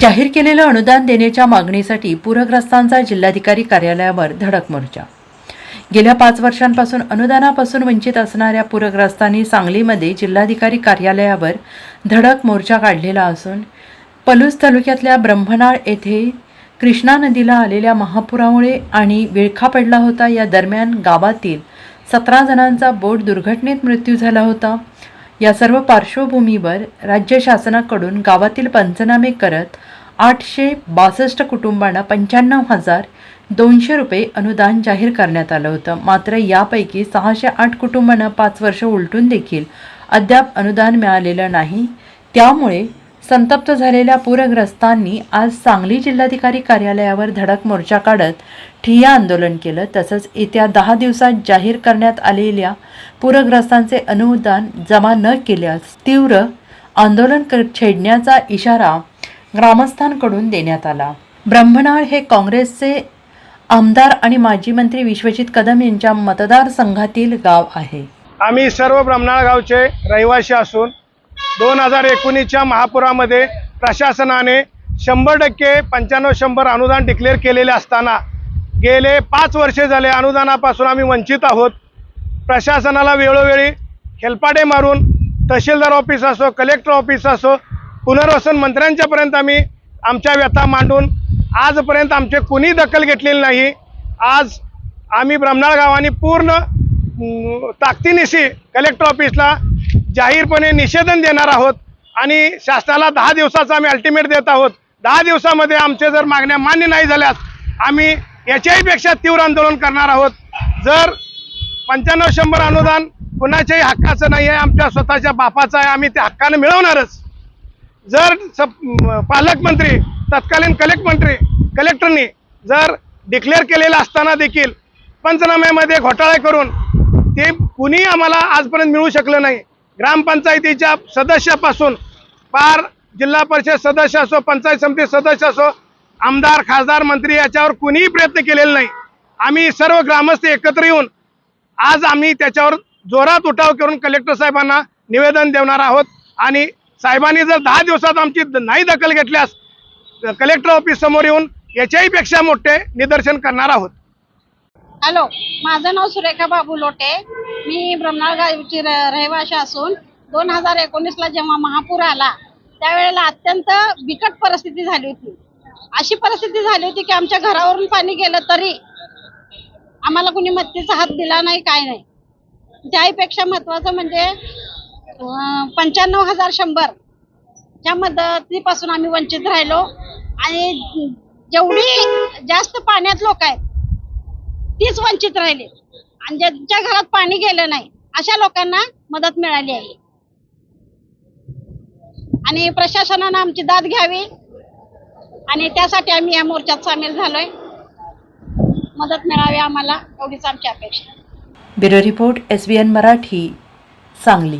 जाहीर केलेलं अनुदान देण्याच्या मागणीसाठी पूरग्रस्तांचा जिल्हाधिकारी कार्यालयावर धडक मोर्चा. गेल्या पाच वर्षांपासून अनुदानापासून वंचित असणाऱ्या पूरग्रस्तांनी सांगलीमध्ये जिल्हाधिकारी कार्यालयावर धडक मोर्चा काढलेला असून पलूस तालुक्यातल्या ब्रह्मनाळ येथे कृष्णा नदीला आलेल्या महापुरामुळे आणि विळखा पडला होता. या दरम्यान गावातील सतरा जणांचा बोट दुर्घटनेत मृत्यू झाला होता. या सर्व पार्श्वभूमीवर राज्य शासनाकडून गावातील पंचनामे करत आठशे बासष्ट कुटुंबांना पंच्याण्णव हजार दोनशे रुपये अनुदान जाहीर करण्यात आलं होतं. मात्र यापैकी सहाशे आठ कुटुंबांना पाच वर्ष उलटून देखील अद्याप अनुदान मिळालेलं नाही. त्यामुळे संतप्त झालेल्या पूरग्रस्तांनी आज सांगली जिल्हाधिकारी कार्यालयावर धडक मोर्चा काढत ठिय्या आंदोलन केलं. तसंच येत्या दहा दिवसात जाहीर करण्यात आलेल्या पूरग्रस्तांचे अनुदान जमा न केल्यास तीव्र आंदोलन छेडण्याचा इशारा ग्रामस्थांकडून देण्यात आला. ब्रह्मनाळ हे काँग्रेसचे आमदार आणि माजी मंत्री विश्वजित कदम यांच्या मतदारसंघातील गाव आहे. आम्ही सर्व ब्रह्मनाळ गावचे रहिवासी असून दोन हजार एकोणीसच्या महापुरामध्ये प्रशासनाने शंभर टक्के पंच्याण्णव शंभर अनुदान डिक्लेअर केलेले असताना गेले पाच वर्षे झाले अनुदानापासून आम्ही वंचित आहोत. प्रशासनाला वेळोवेळी हेलपाटे मारून तहसीलदार ऑफिस असो कलेक्टर ऑफिस असो पुनर्वसन मंत्र्यांच्यापर्यंत आम्ही आमच्या व्यथा मांडून आजपर्यंत आमचे कुणी दखल घेतलेली नाही. आज आम्ही ब्रह्मनाळ गावाने पूर्ण ताकदीनिशी कलेक्टर ऑफिसला जाहीरपणे निषेधन देणार आहोत आणि शासनाला दहा दिवसाचा आम्ही अल्टिमेट देत आहोत. दहा दिवसामध्ये आमचे जर मागण्या मान्य नाही झाल्यास आम्ही याच्याहीपेक्षा तीव्र आंदोलन करणार आहोत. जर पंच्याण्णव शंभर अनुदान कुणाच्याही हक्काचं नाही आहे आमच्या स्वतःच्या बापाचं आहे आम्ही ते हक्कानं मिळवणारच. जर स पालकमंत्री तत्कालीन कलेक्ट मंत्री कलेक्टरनी जर डिक्लेअर केलेलं असताना देखील पंचनाम्यामध्ये घोटाळे करून ते कुणी आम्हाला आजपर्यंत मिळू शकलं नाही. ग्रामपंचायतीच्या सदस्यापासून पार जिल्हा परिषद सदस्य असो पंचायत समिती सदस्य असो आमदार खासदार मंत्री याच्यावर कुणीही प्रयत्न केलेला नाही. आम्ही सर्व ग्रामस्थ एकत्र येऊन आज आम्ही त्याच्यावर जोरात उठाव करून कलेक्टर साहेबांना निवेदन देणार आहोत. आणि साहेबांनी जर दहा दिवसात आमची नाही दखल घेतल्यास कलेक्टर ऑफिस समोर येऊन याच्याही पेक्षा मोठे निदर्शन करणार आहोत. हॅलो माझं नाव सुरेखा बाबू लोटे. मी ब्रह्मनाळ गावची रहिवाशी असून दोन हजार एकोणीसला जेव्हा महापूर आला त्यावेळेला अत्यंत बिकट परिस्थिती झाली होती. अशी परिस्थिती झाली होती की आमच्या घरावरून पाणी गेलं तरी आम्हाला कुणी मत्तीचा हात दिला नाही काय नाही. त्याहीपेक्षा महत्त्वाचं म्हणजे पंच्याण्णव हजार शंभर च्या मदतीपासून आम्ही वंचित राहिलो आणि जेवढी जास्त पाण्यात लोक आहेत तीच वंचित राहिली. आणि ज्यांच्या घरात पाणी गेलं नाही अशा लोकांना मदत मिळाली आहे. आणि प्रशासनानं आमची दाद घ्यावी. आणि त्यासाठी आम्ही या मोर्चात सामील झालोय. मदत मिळावी आम्हाला एवढीच आमची अपेक्षा. Bureau report S B N Marathi Sangli.